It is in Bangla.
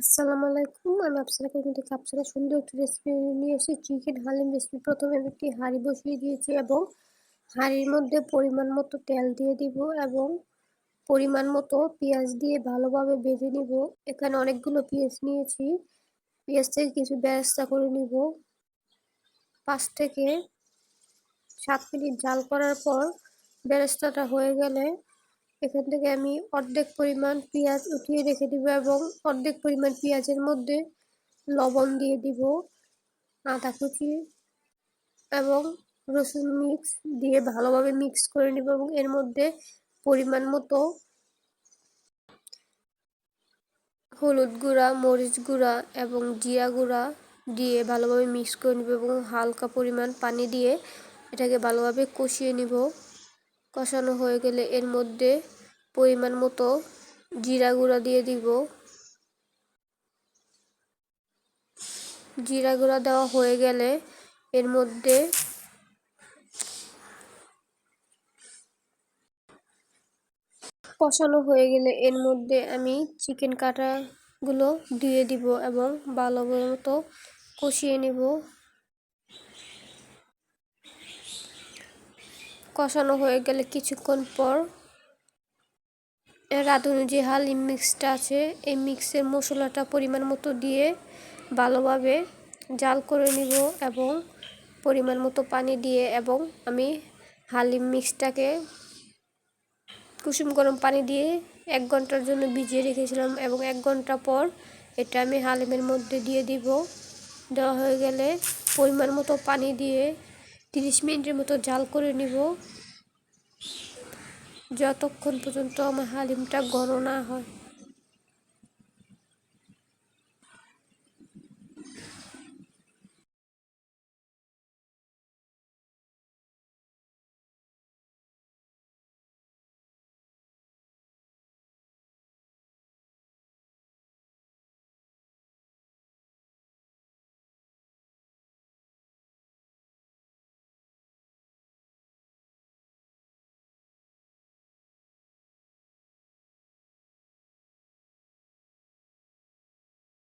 আসসালামু আলাইকুম। আমি আপনাদের থেকে আপনাদের সুন্দর একটি রেসিপি নিয়ে এসেছি। চিকেন হালিম রেসিপি প্রথমে আমি একটি হাঁড়ি বসিয়ে দিয়েছি এবং হাঁড়ির মধ্যে পরিমাণ মতো তেল দিয়ে দিব এবং পরিমাণ মতো পেঁয়াজ দিয়ে ভালোভাবে ভেজে নিব। এখানে অনেকগুলো পেঁয়াজ নিয়েছি। পেঁয়াজ থেকে কিছু ব্যবস্থা করে নিব। পাঁচ থেকে সাত মিনিট জাল করার পর বেরেস্তাটা হয়ে গেলে এখান থেকে আমি অর্ধেক পরিমাণ পেঁয়াজ উঠিয়ে রেখে দিব এবং অর্ধেক পরিমাণ পেঁয়াজের মধ্যে লবণ দিয়ে দিব, আদা কুচি এবং রসুন মিক্স দিয়ে ভালোভাবে মিক্স করে নিব এবং এর মধ্যে পরিমাণ মতো হলুদ গুঁড়া, মরিচ গুঁড়া এবং জিরা গুঁড়া দিয়ে ভালোভাবে মিক্স করে নিব এবং হালকা পরিমাণ পানি দিয়ে এটাকে ভালোভাবে কষিয়ে নিব। কষানো হয়ে গেলে এর মধ্যে পরিমাণ মতো জিরা গুঁড়া দিয়ে দিব। জিরা গুঁড়া দেওয়া হয়ে গেলে এর মধ্যে কষানো হয়ে গেলে এর মধ্যে আমি চিকেন কাটাগুলো দিয়ে দিব এবং ভালো মতো কষিয়ে নিব। কষানো হয়ে গেলে কিছুক্ষণ পর রাঁধুনি যে হালিম মিক্সটা আছে, এই মিক্সের মশলাটা পরিমাণ মতো দিয়ে ভালোভাবে জাল করে নিব এবং পরিমাণ মতো পানি দিয়ে এবং আমি হালিম মিক্সটাকে কুসুম গরম পানি দিয়ে এক ঘণ্টার জন্য ভিজিয়ে রেখেছিলাম এবং এক ঘণ্টা পর এটা আমি হালিমের মধ্যে দিয়ে দিব। দেওয়া হয়ে গেলে পরিমাণ মতো পানি দিয়ে তিরিশ মিনিটের মতো জাল করে নিব। যতক্ষণ পর্যন্ত আমার হালিমটা গরম না হয়।